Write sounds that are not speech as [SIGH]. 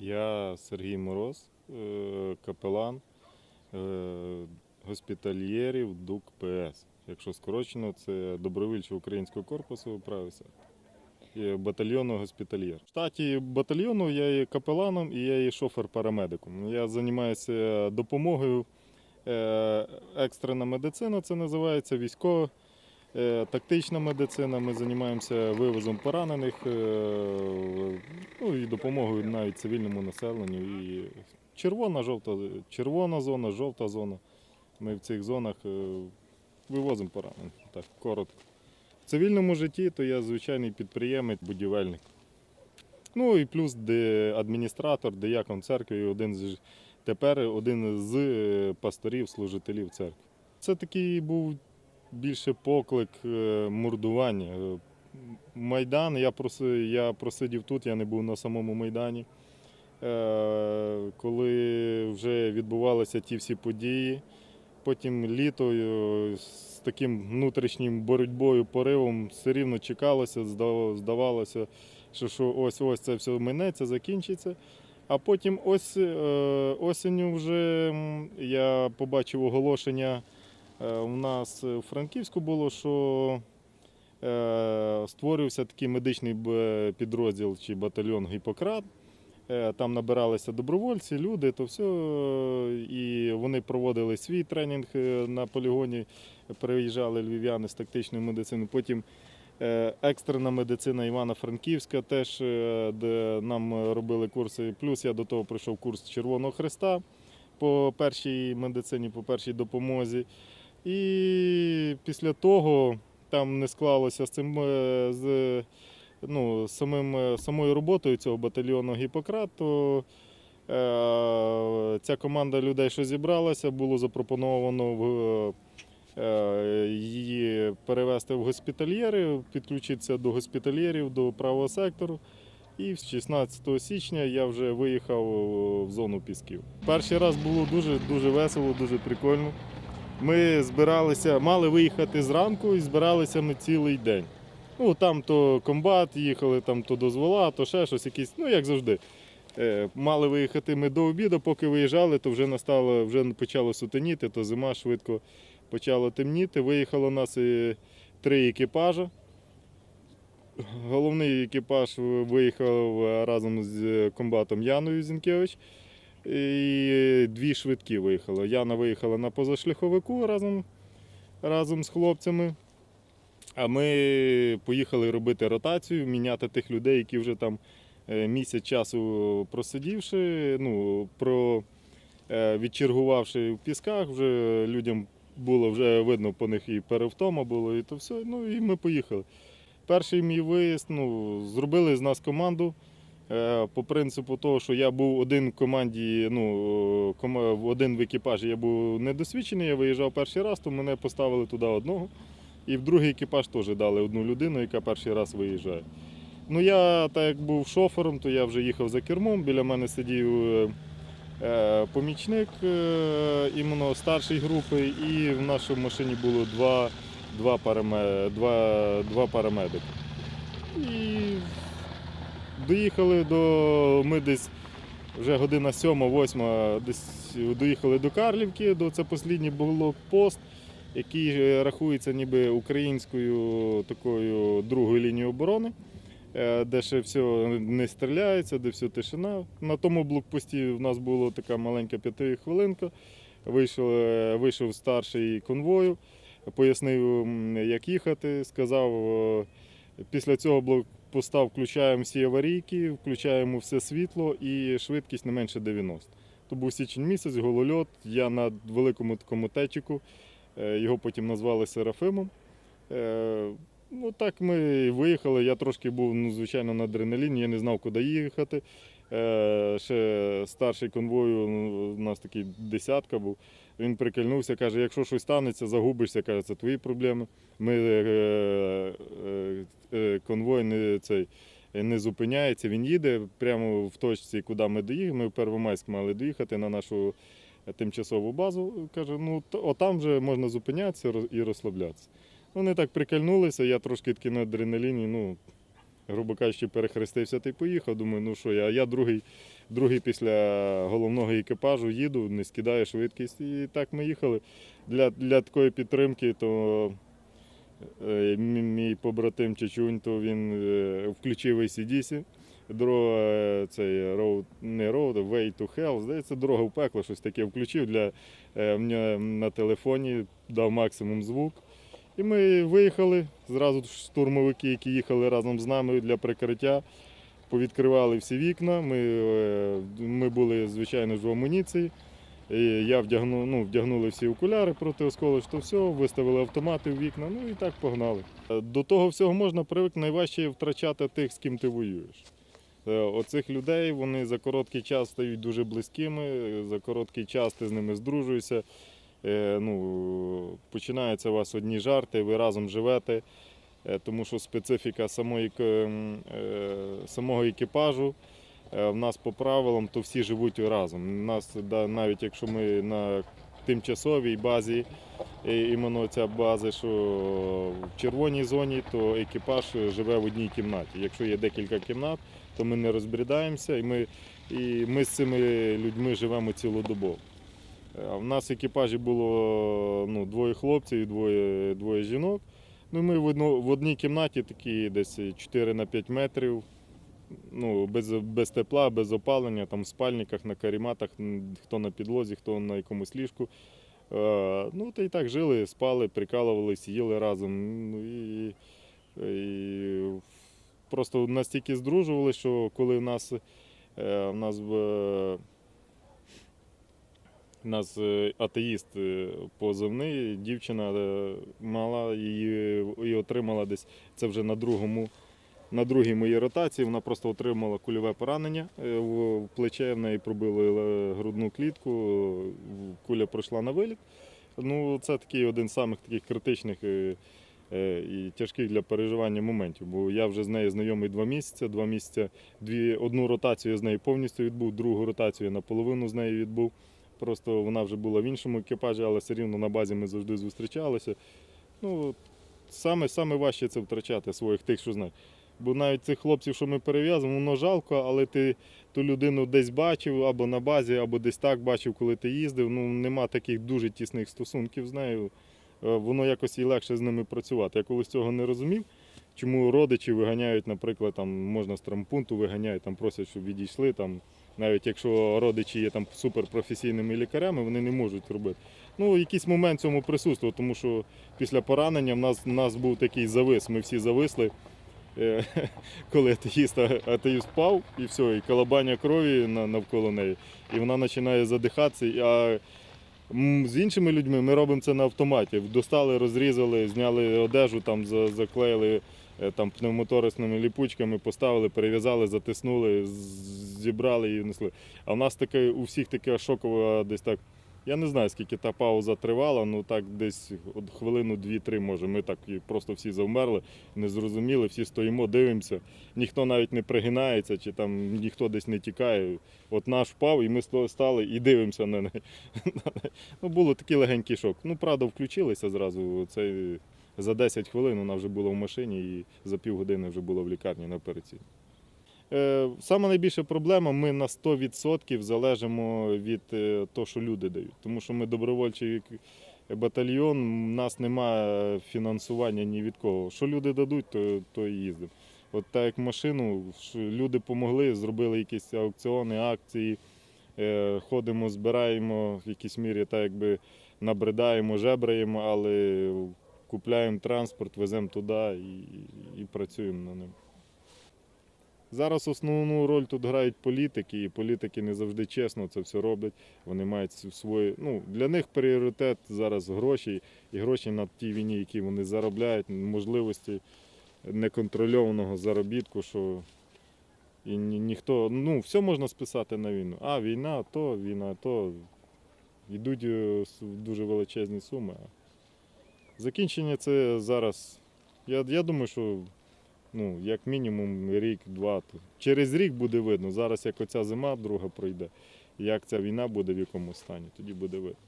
Я Сергій Мороз, е, капелан е, госпітальєрів ДУК ПС. Якщо скорочено, це добровольчого українського корпусу правився. І батальйону госпітальєр. В штаті батальйону я є капеланом і я є шофер-парамедиком. Я займаюся допомогою. е, Екстрена медицина це називається військова. Е, Тактична медицина, ми займаємося вивозом поранених е, ну, і допомогою навіть цивільному населенню. І червона, жовта, червона зона, жовта зона. Ми в цих зонах е, вивозимо поранених. Так, коротко. В цивільному житті то я звичайний підприємець, будівельник. Ну і плюс де адміністратор, деякон церкви, один з тепер один з пасторів, служителів церкви. Це такий був більше поклик е, мордування. Е, Майдан, я, проси, я просидів тут, я не був на самому Майдані. Е, Коли вже відбувалися ті всі події, потім літо з таким внутрішнім боротьбою, поривом все рівно чекалося, здавалося, що, ось ось це все минеться, закінчиться. А потім ось осінню вже я побачив оголошення. Е, У нас в Франківську було, що е, створився такий медичний підрозділ чи батальйон Гіппократ. Е, Там набиралися добровольці, люди, то все. І вони проводили свій тренінг на полігоні. Приїжджали львів'яни з тактичної медицини. Потім екстрена медицина Івана-Франківська, теж де нам робили курси. Плюс я до того пройшов курс Червоного Христа по першій медицині, по першій допомозі. І після того там не склалося з цим е, з ну, самим, е, самою роботою цього батальйону Гіппократ, е, ця команда людей, що зібралася, було запропоновано в, її перевести в госпітальєри, підключитися до госпітальєрів, до правого сектору. І з 16 січня я вже виїхав в зону Пісків. Перший раз було дуже дуже весело, дуже прикольно. Ми збиралися, мали виїхати зранку і збиралися ми цілий день. Ну там то комбат, їхали там то дозвола, то ще щось якісь, ну як завжди. Е, мали виїхати ми до обіду, поки виїжджали, то вже настало, вже почало сутеніти, то зима швидко почало темніти. Виїхало нас і три екіпажа. Головний екіпаж виїхав разом з комбатом Яною Зінкевич. І дві швидкі виїхали. Яна виїхала на позашляховику разом, разом з хлопцями. А ми поїхали робити ротацію, міняти тих людей, які вже там е, місяць часу просидівши, ну, про, е, відчергувавши в пісках, вже людям було вже видно по них і перевтома було, і то все. Ну і ми поїхали. Перший мій виїзд, ну, зробили з нас команду. Е, По принципу того, що я був один в команді, ну, один в екіпажі я був недосвідчений, я виїжджав перший раз, то мене поставили туди одного. І в другий екіпаж теж дали одну людину, яка перший раз виїжджає. Ну я, так як був шофером, то я вже їхав за кермом. Біля мене сидів е, е, помічник е, іменно старшої групи, і в нашій машині було два, два, параме, два, два парамедики. І доїхали до. Ми десь вже година сьома, восьма, десь доїхали до Карлівки, до це останній блокпост, який е, рахується ніби українською такою другою лінією оборони, е, де ще все не стріляється, де все тишина. На тому блокпості в нас була така маленька п'ятихвилинка. Вийшов, е, вийшов старший конвою, пояснив, як їхати, сказав. Після цього блокпоста включаємо всі аварійки, включаємо все світло і швидкість не менше 90. То був січень місяць, голольот. Я на великому такому течіку. е, Його потім назвали Серафимом. Е, Ну так ми виїхали. Я трошки був, ну, звичайно, на адреналіні, я не знав, куди їхати. Е, Ще старший конвою, ну, у нас такий десятка був. Він прикольнувся, каже, якщо щось станеться, загубишся, каже, це твої проблеми. Ми е, е, е, конвой не, цей, не зупиняється, він їде прямо в точці, куди ми доїхали. Ми в Первомайськ мали доїхати на нашу тимчасову базу. Каже, ну отам вже можна зупинятися і розслаблятися. Вони так прикольнулися, я трошки такий на адреналіні, ну, грубо кажучи, перехрестився та й поїхав. Думаю, ну що я, я другий другий після головного екіпажу їду, не скидаю швидкість. І так ми їхали. Для, для такої підтримки, то е, мій- побратим Чечунь, то він е, включив ACDC. Дорога е, цей road, не road, way to hell. Здається, дорога в пекло, щось таке включив для е, на телефоні, дав максимум звук. І ми виїхали. Зразу штурмовики, які їхали разом з нами для прикриття, повідкривали всі вікна. Ми, е, ми були, звичайно ж, в амуніції. І я вдягну, ну, вдягнули всі окуляри проти осколочного, все, виставили автомати в вікна, ну і так погнали. Е, До того всього можна привикнути, найважче втрачати тих, з ким ти воюєш. Е, Оцих людей вони за короткий час стають дуже близькими, за короткий час ти з ними здружуєшся. Е, Ну, починаються у вас одні жарти, ви разом живете, Е, тому що специфіка самої, к- м, е, самого екіпажу. В нас по правилам, то всі живуть разом. У нас навіть якщо ми на тимчасовій базі, іменно ця база, що в червоній зоні, то екіпаж живе в одній кімнаті. Якщо є декілька кімнат, то ми не розбрідаємося і ми, і ми з цими людьми живемо цілодобово. В нас в екіпажі було ну, двоє хлопців і двоє, двоє жінок. Ну, ми в, одно, в одній кімнаті такі десь 4 на 5 метрів. Ну, без, без тепла, без опалення, там в спальниках, на каріматах, хто на підлозі, хто на якомусь ліжку. Ну, та і так жили, спали, прикалувалися, їли разом. Ну, і, і просто настільки здружували, що коли в нас, е, в нас у нас е, атеїст е, позивний, дівчина мала її і отримала десь це вже на другому. На другій моїй ротації вона просто отримала кульове поранення е, в плече, в неї пробили грудну клітку, куля пройшла на виліт. Ну, це такий один з самих таких критичних і тяжких для переживання моментів. Бо я вже з нею знайомий два місяці. Два місяці дві, одну ротацію я з нею повністю відбув, другу ротацію я наполовину з нею відбув. Просто вона вже була в іншому екіпажі, але все рівно на базі ми завжди зустрічалися. Ну, саме, саме важче це втрачати своїх тих, що знають. Бо навіть цих хлопців, що ми перев'язуємо, воно жалко, але ти ту людину десь бачив або на базі, або десь так бачив, коли ти їздив. Ну нема таких дуже тісних стосунків з нею. Е, Воно якось і легше з ними працювати. Я колись цього не розумів. Чому родичі виганяють, наприклад, там можна з травмпункту виганяють, там просять, щоб відійшли. Там, навіть якщо родичі є там суперпрофесійними лікарями, вони не можуть робити. Ну, якийсь момент цьому присутствував, тому що після поранення в нас, в нас був такий завис. Ми всі зависли. Е, [LAUGHS] коли атеїст, атеїст впав, і все, і колобання крові навколо неї, і вона починає задихатися. А з іншими людьми ми робимо це на автоматі. Достали, розрізали, зняли одежу, там заклеїли там, пневмоторисними ліпучками, поставили, перев'язали, затиснули, зібрали і несли. А в нас таке, у всіх таке шокове десь так. Я не знаю, скільки та пауза тривала, ну так десь от хвилину, дві-три, може. Ми так і просто всі завмерли, не зрозуміли, всі стоїмо, дивимося. Ніхто навіть не пригинається, чи там ніхто десь не тікає. От наш впав, і ми стали і дивимося на неї. [LAUGHS] Ну, було такий легенький шок. Ну, правда, включилися зразу. Це за 10 хвилин вона вже була в машині і за півгодини вже була в лікарні на операційній. Е, Саме найбільша проблема, ми на 100% залежимо від е, того, що люди дають. Тому що ми добровольчий батальйон, у нас немає фінансування ні від кого. Що люди дадуть, то, то і їздимо. От так як машину, люди допомогли, зробили якісь аукціони, акції, е, ходимо, збираємо в якійсь мірі, так якби набридаємо, жебраємо, але купляємо транспорт, веземо туди і, і працюємо на ним. Зараз основну роль тут грають політики, і політики не завжди чесно це все роблять. Вони мають свої. Ну, для них пріоритет зараз гроші, і гроші на тій війні, які вони заробляють, можливості неконтрольованого заробітку, що і ні, ніхто. Ну, все можна списати на війну. А, війна, то, війна, то. Йдуть е, дуже величезні суми. Закінчення це зараз. Я, я думаю, що ну, як мінімум рік-два. Через рік буде видно. Зараз як оця зима друга пройде, як ця війна буде в якому стані, тоді буде видно.